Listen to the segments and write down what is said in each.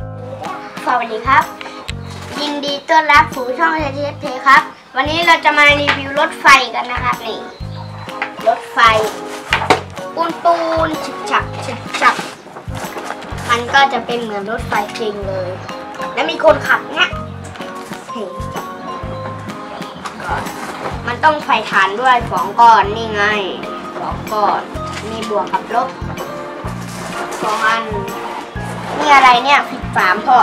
สวัสดีครับ ยินดีต้อนรับสู่ช่องเทเทครับ วันนี้เราจะมารีวิวรถไฟกันนะครับนี่รถไฟ ปูนปูนฉิกฉักฉิกฉักมันก็จะเป็นเหมือนรถไฟจริงเลย แล้วมีคนขับเนี่ยเฮ้ยมันต้องไฟฐานด้วยสองก้อนนี่ไงสองก้อนมีบวกกับลบสองอันนี่อะไรเนี่ยผิ ดฝามพ่อ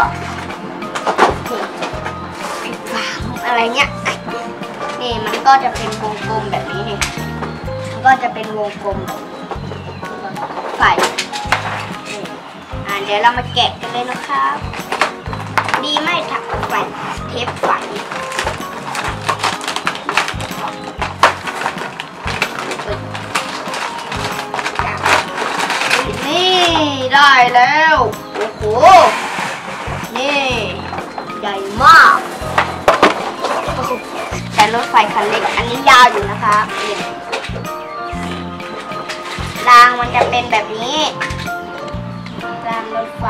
ปิดฝามอะไรเนี่ยนี่มันก็จะเป็นวงกลมแบบนี้นี่มันก็จะเป็นวงกลมแบบนี้ไฟนี่อ่าเดี๋ยวเรามาแกะกันเลยนะครับ ดีไม่ถักไฟเทปไฟนี่ได้แล้ว โอ้โห ญ่มากโอ้โหแต่รถไฟคันเล็กอันนี้ยาวอยู่นะคะรางมันจะเป็นแบบนี้รางรถไฟ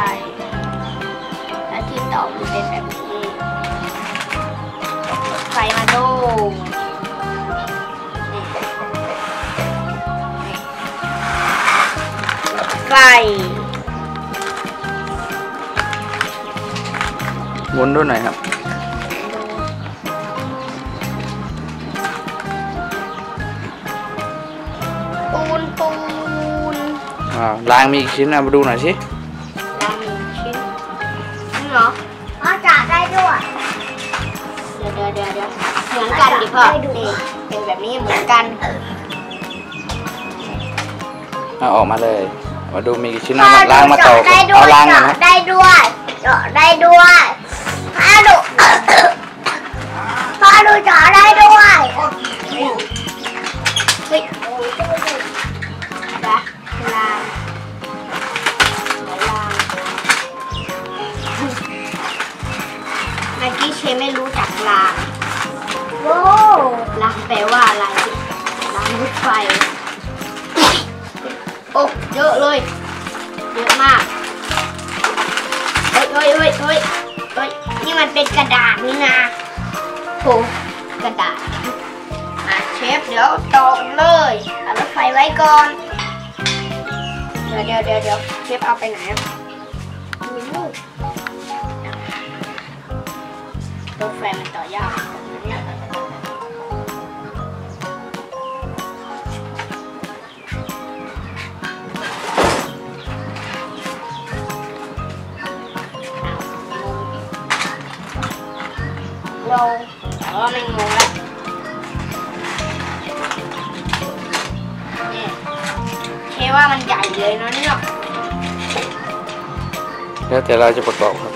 แล้วที่ต่อมันเป็นแบบนี้รถไฟมาดูนี่นี่รถไฟ หมุนดูหน่อยครับ ปูนปูนอ่ารางมีอีกชิ้นเอามาดูหน่อยสิแล้วมีชิ้นนี่เหรออ๋อจ่าได้ด้วยเดี๋ยวเดี๋ยวเดี๋ยวเดี๋ยวเหมือนกันดิพ่อนี่เป็นแบบนี้เหมือนกันเอาออกมาเลย มาดูมีกี่ชิ้นเอามารางมาต่อได้ด้วเอายรางก่อนเจาะนะ ได้ด้วยเจาะได้ด้วย ดูจาได้ด้วยเฮ้ยนะลางลางเมื่อกี้เชไม่รู้จักลางโอ้ลางแปลว่าอะไรลางรถไฟโอ้เยอะเลยเยอะมากเฮ้ยเฮ้ยเฮ้ยเฮ้ยเฮ้ยนี่มันเป็นกระดาษนี่นะ โหกระดาษอะเชฟเดี๋ยวต่อกเลยเอารถไฟไว้ก่อน เดี๋ยวเดี๋ยวเดี๋ยวเดี๋ยวเชฟเอาไปไหนมีลูกรถไฟมันต่อยากเนี่ยงงแต่ว่าไม่งงแล้วนี่เคว่ามันใหญ่เลยนะเนี่ยแล้วแต่เราจะประกอบครับ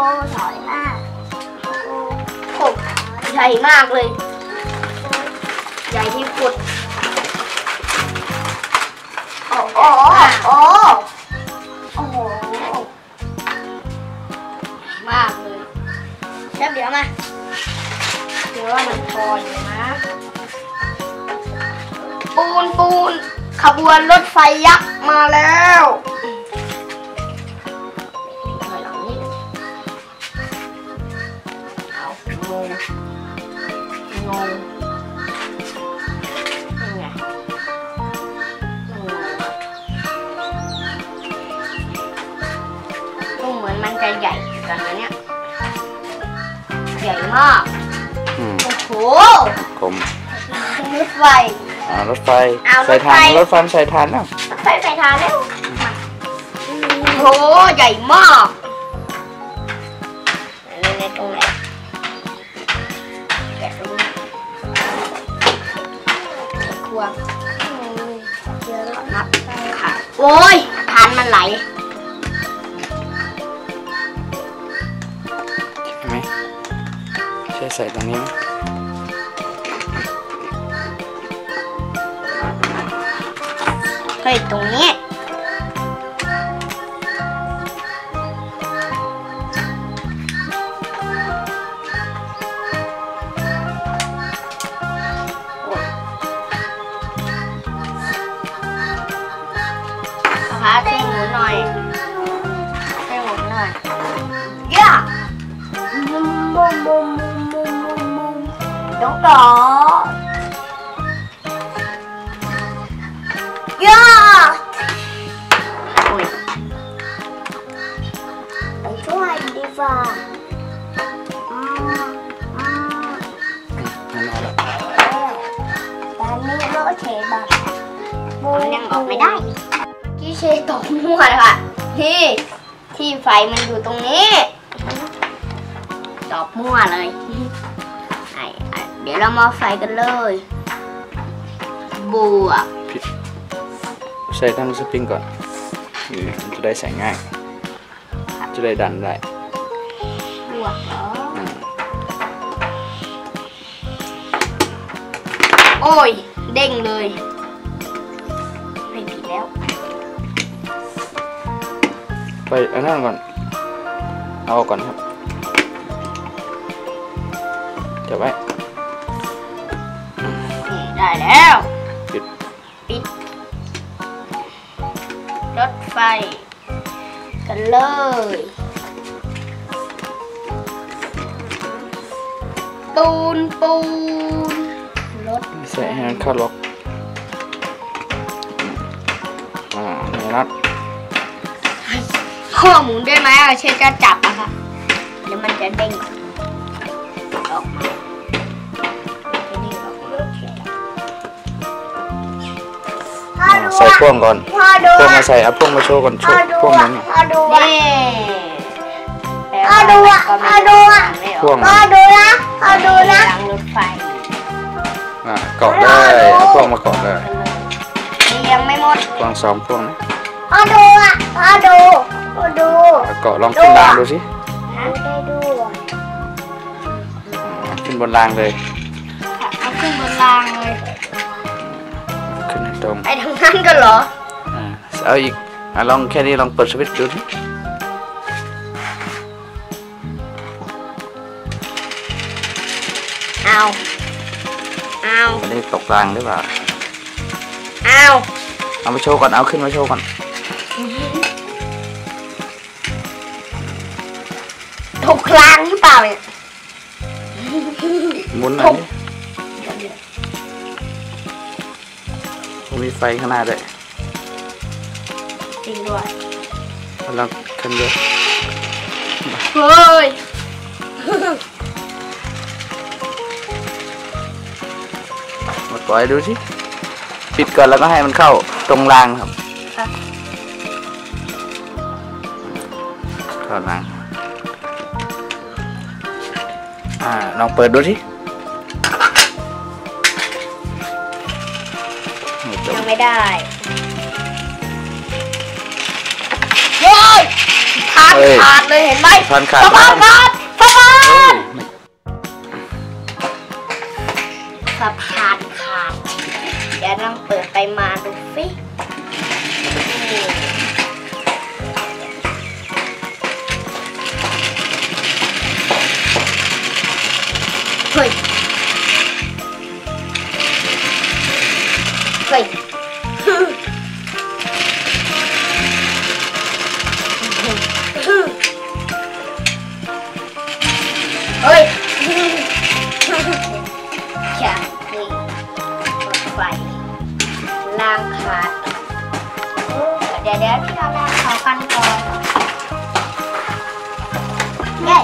หถอยมากโอ้โหโหใหญ่มากเลย ใหญ่ที่สุดโอ้โหโอ้โหโอ้โหมากเลยเชฟเดี๋ยวมาเดี๋ยวว่ามันพออยู่นะ ปูนปูนขบวนรถไฟยักษ์มาแล้ว พ่ออืโอ้โหกมรถไฟ อ่ารถไฟสายทานรถไฟสายทานนะรถไฟไฟทานแล้วโอ้หใหญ่มากใแกะตรงนี้ครัวเดี๋ยวเรานับค่ะโอ้ยทานมันไหล ใช่ใส่ตรงนี้ไหมเฮ้ยตรงนี้ น้องต่อย่าอุ๊ยไปช่วยดีกว่าอืมอืมมันเอาละตอนนี้โลเชบะมันยังออกไม่ได้ที่เชตกมั่วเลยค่ะที่ที่ไฟมันอยู่ตรงนี้ตอบมั่วเลยไอ้ไอ้ เดี๋ยวเรามาไฟกันเลย บวกผิดใส่ทั้งสปริงก่อนอืมมันจะได้ใส่ง่าย จะได้ดันได้ บวกเหรอโอ้ย เด้งเลยไม่ผิดแล้ว ไปอันนั้นก่อน เอาก่อนครับจะไว้นี่ ได้แล้วปิดปิด รถไฟ กันเลย ปูนปูนรถใส่ให้มันเข้าล็อกอ่านี่นัดข้อหมุนได้ไหมอะเชฟจะจับอะค่ะเดี๋ยวมันจะเด้งออกมา ใส่พ่วงก่อนพอดูพ่วงมาใส่เอาพ่วงมาโชว์ก่อนโชว์พ่วงนั้นน่ะพอดูอะพอดูอะพอดูอะพ่วงพมัอนดูนะพอดูนะรางรถไฟอ่าเกาะเลยเอาพ่วงมาเกาะเลยนี่ยังไม่หมดพ่วงสองพ่วงนะพอดูอะพอดูพอดูเอาเกาะลองขึ้นรางดูสิได้ดูอะอ่าขึ้นบนรางเลยเอาขึ้นบนรางเลย ขึ้นให้ตรงไปทางนั้นกันเหรออ่าเอาอีกอะลองแค่นี้ลองเมันได้ตกรางหรือเปล่าเอาเอามาโชว์ก่อนเอาขึ้นมาโชว์ก่อนถูกคลางหรือเปล่าเนี่ยหมุนหน่อยดิมีไฟข้างหน้าด้วยจริงด้วยลองขึ้นดูเฮ้ยมาปล่อยดูสิปิดก่อนแล้วก็ให้มันเข้าตรงรางครับค่ะเข้ารางอ่าลองเปิดดูสิ ยังไม่ได้เฮ้ยขาดขาดเลยเห็นไหมพันขาด สะพานขาดสะพานเฮ้ยสะพ เฮ้ยจากนี่รถไฟรางขาดเดี๋ยวเดี๋ยวที่เราลางเขากันก่อนเย้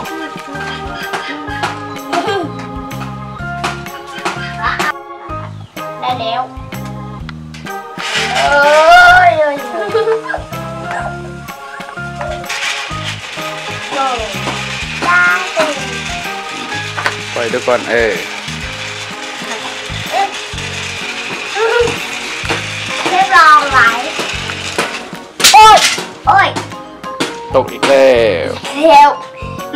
ได้แล้วเอ้ย ดูก่อนเออเรีองไว้โอ้ยโอ้ยตกอีกแล้วเร็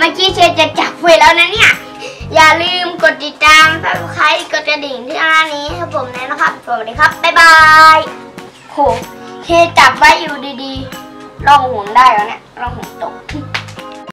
มาชี้เชจะจับไฟแล้วนะเนี่ย อย่าลืมกดติดตามสับสไครต์กดกระดิ่งที่หน้านี้ให้ผมเลยนะครับ สวัสดีครับ บ๊ายบายโหเคจับไว้อยู่ดีๆลองหุ่นได้แล้วเนี่ยลองหุ่นตก